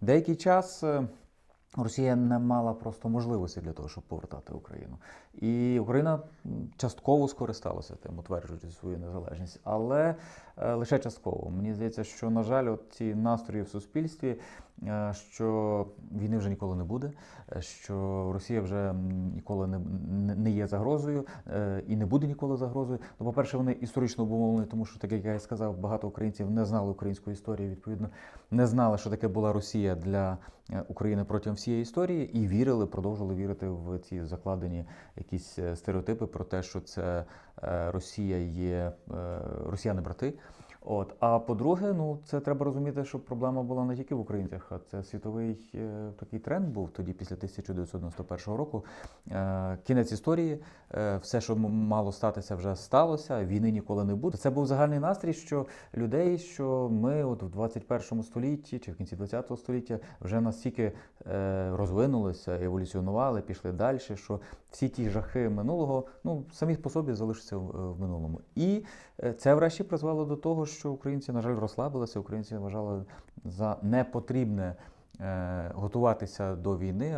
деякий час. Росія не мала просто можливості для того, щоб повертати Україну. І Україна частково скористалася тим, утверджуючи свою незалежність, але е, лише частково. Мені здається, що, на жаль, от ці настрої в суспільстві, е, що війни вже ніколи не буде, е, що Росія вже ніколи не, не- є загрозою і не буде ніколи загрозою. Ну, по-перше, вони історично обумовлені, тому що, так як я і сказав, багато українців не знали української історії, відповідно, не знали, що таке була Росія для України протягом всієї історії, і вірили, продовжували вірити в ці закладені якісь е, стереотипи про те, що це е, Росія є е, росіяни-брати. От, а по-друге, ну це треба розуміти, що проблема була не тільки в українцях, а це світовий е, такий тренд був тоді, після 1991 року. Е, кінець історії, е, все, що мало статися, вже сталося. Війни ніколи не буде. Це був загальний настрій, що людей, що ми от в 21 столітті чи в кінці 20 століття вже настільки е, розвинулися, еволюціонували, пішли далі, що всі ті жахи минулого ну самі по собі залишаться в, в минулому. І е, це врешті призвело до того, що українці, на жаль, розслабилися. Українці вважали за непотрібне е, готуватися до війни.